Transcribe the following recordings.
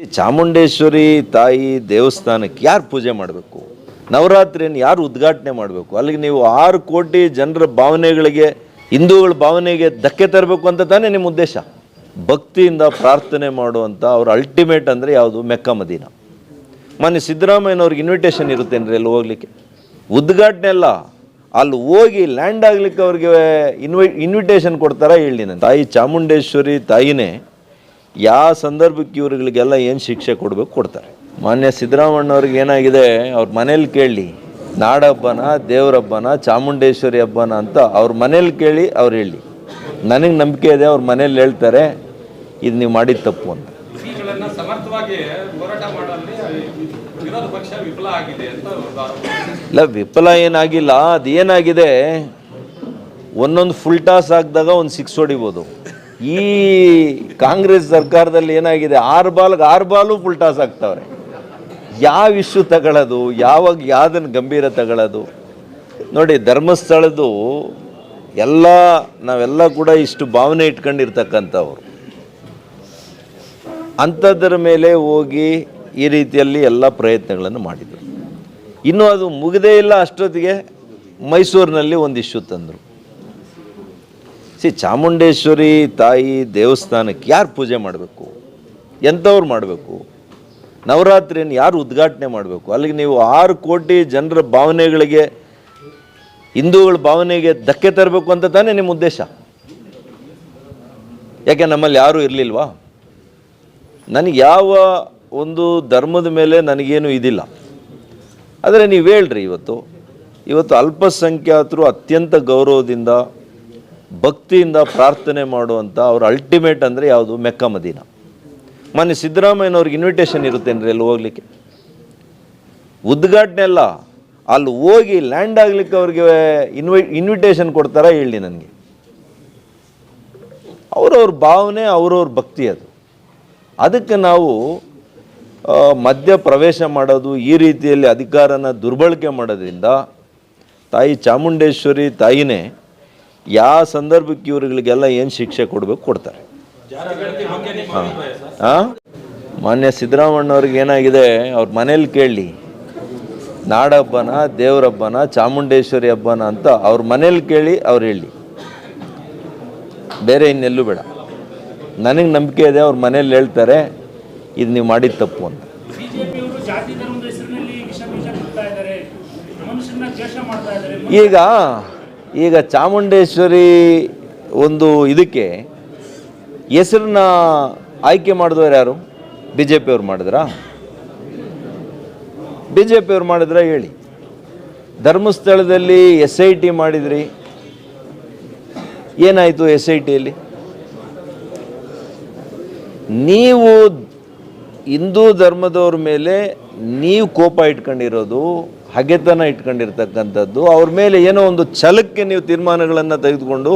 ಚಾಮುಂಡೇಶ್ವರಿ ತಾಯಿ ದೇವಸ್ಥಾನಕ್ಕೆ ಯಾರು ಪೂಜೆ ಮಾಡಬೇಕು? ನವರಾತ್ರಿಯನ್ನು ಯಾರು ಉದ್ಘಾಟನೆ ಮಾಡಬೇಕು? ಅಲ್ಲಿಗೆ ನೀವು ಆರು ಕೋಟಿ ಜನರ ಭಾವನೆಗಳಿಗೆ, ಹಿಂದೂಗಳ ಭಾವನೆಗೆ ಧಕ್ಕೆ ತರಬೇಕು ಅಂತ ತಾನೇ ನಿಮ್ಮ ಉದ್ದೇಶ? ಭಕ್ತಿಯಿಂದ ಪ್ರಾರ್ಥನೆ ಮಾಡುವಂಥ ಅವ್ರ ಅಲ್ಟಿಮೇಟ್ ಅಂದರೆ ಯಾವುದು? ಮೆಕ್ಕ ಮದೀನ ಮೊನ್ನೆ ಸಿದ್ದರಾಮಯ್ಯನವ್ರಿಗೆ ಇನ್ವಿಟೇಷನ್ ಇರುತ್ತೇನ್ರಿ ಅಲ್ಲಿ ಹೋಗ್ಲಿಕ್ಕೆ? ಉದ್ಘಾಟನೆ ಅಲ್ಲ, ಅಲ್ಲಿ ಹೋಗಿ ಲ್ಯಾಂಡ್ ಆಗ್ಲಿಕ್ಕೆ ಅವ್ರಿಗೆ ಇನ್ವಿ ಇನ್ವಿಟೇಷನ್ ಕೊಡ್ತಾರ ಹೇಳಿ ನಾನು ತಾಯಿ ಚಾಮುಂಡೇಶ್ವರಿ ತಾಯಿನೇ ಯಾವ ಸಂದರ್ಭಕ್ಕೆ ಇವ್ರುಗಳಿಗೆಲ್ಲ ಏನು ಶಿಕ್ಷೆ ಕೊಡಬೇಕು ಕೊಡ್ತಾರೆ. ಮಾನ್ಯ ಸಿದ್ದರಾಮಣ್ಣವ್ರಿಗೆ ಏನಾಗಿದೆ ಅವ್ರ ಮನೇಲಿ ಕೇಳಿ ನಾಡಹಬ್ಬನ ದೇವ್ರ ಹಬ್ಬನ ಚಾಮುಂಡೇಶ್ವರಿ ಹಬ್ಬನ ಅಂತ ಅವ್ರ ಮನೇಲಿ ಕೇಳಿ ಅವ್ರು ಹೇಳಿ. ನನಗೆ ನಂಬಿಕೆ ಇದೆ ಅವ್ರ ಮನೇಲಿ ಹೇಳ್ತಾರೆ ಇದು ನೀವು ಮಾಡಿದ ತಪ್ಪು ಅಂತ. ಇಲ್ಲ ವಿಫಲ ಏನಾಗಿಲ್ಲ ಅದು ಏನಾಗಿದೆ ಒಂದೊಂದು ಫುಲ್ ಟಾಸ್ ಹಾಕಿದಾಗ ಒಂದು ಸಿಕ್ಸ್ ಹೊಡಿಬೋದು. ಈ ಕಾಂಗ್ರೆಸ್ ಸರ್ಕಾರದಲ್ಲಿ ಏನಾಗಿದೆ? ಆರು ಬಾಲ್ಗೆ ಆರು ಬಾಲು ಫುಲ್ಟಾಸ್ ಆಗ್ತವ್ರೆ. ಯಾವ ಇಶ್ಯೂ ತಗೊಳ್ಳೋದು ಯಾವಾಗ ಯಾವ್ದನ್ನು ಗಂಭೀರ ತಗೊಳ್ಳೋದು ನೋಡಿ, ಧರ್ಮಸ್ಥಳದ್ದು ಎಲ್ಲ, ನಾವೆಲ್ಲ ಕೂಡ ಇಷ್ಟು ಭಾವನೆ ಇಟ್ಕೊಂಡಿರ್ತಕ್ಕಂಥವ್ರು. ಅಂಥದ್ರ ಮೇಲೆ ಹೋಗಿ ಈ ರೀತಿಯಲ್ಲಿ ಎಲ್ಲ ಪ್ರಯತ್ನಗಳನ್ನು ಮಾಡಿದರು. ಇನ್ನೂ ಅದು ಮುಗದೇ ಇಲ್ಲ ಅಷ್ಟೊತ್ತಿಗೆ ಮೈಸೂರಿನಲ್ಲಿ ಒಂದು ಇಶ್ಯೂ ತಂದರು. ಸಿ ಚಾಮುಂಡೇಶ್ವರಿ ತಾಯಿ ದೇವಸ್ಥಾನಕ್ಕೆ ಯಾರು ಪೂಜೆ ಮಾಡಬೇಕು? ಎಂಥವ್ರು ಮಾಡಬೇಕು? ನವರಾತ್ರಿಯನ್ನು ಯಾರು ಉದ್ಘಾಟನೆ ಮಾಡಬೇಕು? ಅಲ್ಲಿಗೆ ನೀವು ಆರು ಕೋಟಿ ಜನರ ಭಾವನೆಗಳಿಗೆ, ಹಿಂದೂಗಳ ಭಾವನೆಗೆ ಧಕ್ಕೆ ತರಬೇಕು ಅಂತ ತಾನೇ ನಿಮ್ಮ ಉದ್ದೇಶ? ಯಾಕೆ ನಮ್ಮಲ್ಲಿ ಯಾರೂ ಇರಲಿಲ್ವಾ? ನನಗೆ ಯಾವ ಒಂದು ಧರ್ಮದ ಮೇಲೆ ನನಗೇನು ಇದಿಲ್ಲ. ಆದರೆ ನೀವು ಹೇಳ್ರಿ ಇವತ್ತು. ಇವತ್ತು ಅಲ್ಪಸಂಖ್ಯಾತರು ಅತ್ಯಂತ ಗೌರವದಿಂದ ಭಕ್ತಿಯಿಂದ ಪ್ರಾರ್ಥನೆ ಮಾಡುವಂಥ ಅವ್ರ ಅಲ್ಟಿಮೇಟ್ ಅಂದರೆ ಯಾವುದು? ಮೆಕ್ಕ ಮದೀನ ಮೊನ್ನೆ ಸಿದ್ದರಾಮಯ್ಯನವ್ರಿಗೆ ಇನ್ವಿಟೇಷನ್ ಇರುತ್ತೇನ್ರಿ ಅಲ್ಲಿ ಹೋಗ್ಲಿಕ್ಕೆ? ಉದ್ಘಾಟನೆ ಅಲ್ಲ, ಅಲ್ಲಿ ಹೋಗಿ ಲ್ಯಾಂಡ್ ಆಗ್ಲಿಕ್ಕೆ ಅವ್ರಿಗೆ ಇನ್ವಿ ಇನ್ವಿಟೇಷನ್ ಕೊಡ್ತಾರ ಹೇಳಿ ನನಗೆ. ಅವ್ರವ್ರ ಭಾವನೆ, ಅವ್ರವ್ರ ಭಕ್ತಿ ಅದು. ಅದಕ್ಕೆ ನಾವು ಮಧ್ಯ ಪ್ರವೇಶ ಮಾಡೋದು, ಈ ರೀತಿಯಲ್ಲಿ ಅಧಿಕಾರನ ದುರ್ಬಳಕೆ ಮಾಡೋದ್ರಿಂದ ತಾಯಿ ಚಾಮುಂಡೇಶ್ವರಿ ತಾಯಿನೇ ಯಾವ ಸಂದರ್ಭಕ್ಕೆ ಇವರುಗಳಿಗೆಲ್ಲ ಏನು ಶಿಕ್ಷೆ ಕೊಡಬೇಕು ಕೊಡ್ತಾರೆ. ಹಾಂ. ಮಾನ್ಯ ಸಿದ್ದರಾಮಣ್ಣವ್ರಿಗೆ ಏನಾಗಿದೆ ಅವ್ರ ಮನೇಲಿ ಕೇಳಿ. ನಾಡಹಬ್ಬನ ದೇವ್ರ ಹಬ್ಬನ ಚಾಮುಂಡೇಶ್ವರಿ ಹಬ್ಬನ ಅಂತ ಅವ್ರ ಮನೇಲಿ ಕೇಳಿ ಅವ್ರು ಹೇಳಿ. ಬೇರೆ ಇನ್ನೆಲ್ಲೂ ಬೇಡ. ನನಗೆ ನಂಬಿಕೆ ಇದೆ ಅವ್ರ ಮನೇಲಿ ಹೇಳ್ತಾರೆ ಇದು ನೀವು ಮಾಡಿದ ತಪ್ಪು ಅಂತ. ಈಗ ಈಗ ಚಾಮುಂಡೇಶ್ವರಿ ಒಂದು ಇದಕ್ಕೆ ಹೆಸರನ್ನ ಆಯ್ಕೆ ಮಾಡಿದವರು ಯಾರು? ಬಿ ಜೆ ಪಿಯವ್ರು ಮಾಡಿದ್ರಾ? ಬಿ ಜೆ ಪಿಯವ್ರು ಮಾಡಿದ್ರ ಹೇಳಿ. ಧರ್ಮಸ್ಥಳದಲ್ಲಿ ಎಸ್ ಐ ಟಿ ಮಾಡಿದ್ರಿ. ಏನಾಯಿತು ಎಸ್ ಐ ಟಿಯಲ್ಲಿ ನೀವು ಹಿಂದೂ ಧರ್ಮದವ್ರ ಮೇಲೆ ನೀವು ಕೋಪ ಇಟ್ಕೊಂಡಿರೋದು ಹಗೆತನ ಇಟ್ಕೊಂಡಿರ್ತಕ್ಕಂಥದ್ದು. ಅವ್ರ ಮೇಲೆ ಏನೋ ಒಂದು ಛಲಕ್ಕೆ ನೀವು ತೀರ್ಮಾನಗಳನ್ನು ತೆಗೆದುಕೊಂಡು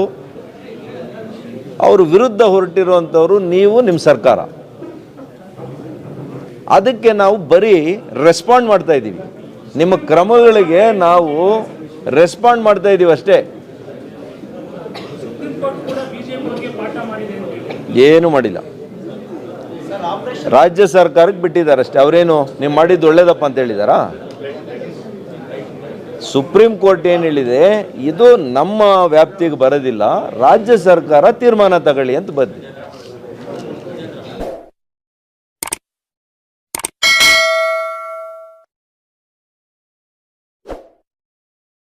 ಅವ್ರ ವಿರುದ್ಧ ಹೊರಟಿರುವಂಥವ್ರು ನೀವು ನಿಮ್ಮ ಸರ್ಕಾರ. ಅದಕ್ಕೆ ನಾವು ಬರೀ ರೆಸ್ಪಾಂಡ್ ಮಾಡ್ತಾ ಇದ್ದೀವಿ. ನಿಮ್ಮ ಕ್ರಮಗಳಿಗೆ ನಾವು ರೆಸ್ಪಾಂಡ್ ಮಾಡ್ತಾ ಇದ್ದೀವಿ ಅಷ್ಟೇ. ಏನು ಮಾಡಿಲ್ಲ. ರಾಜ್ಯ ಸರ್ಕಾರಕ್ಕೆ ಬಿಟ್ಟಿದ್ದಾರೆ ಅಷ್ಟೇ. ಅವರೇನು ನೀವು ಮಾಡಿದ್ದು ಒಳ್ಳೇದಪ್ಪ ಅಂತ ಹೇಳಿದಾರಾ? ಸುಪ್ರೀಂ ಕೋರ್ಟ್ ಏನು ಹೇಳಿದೆ ಇದು ನಮ್ಮ ವ್ಯಾಪ್ತಿಗೆ ಬರೋದಿಲ್ಲ ರಾಜ್ಯ ಸರ್ಕಾರ ತೀರ್ಮಾನ ತಗೊಳ್ಳಿ ಅಂತ ಬಂದಿದೆ.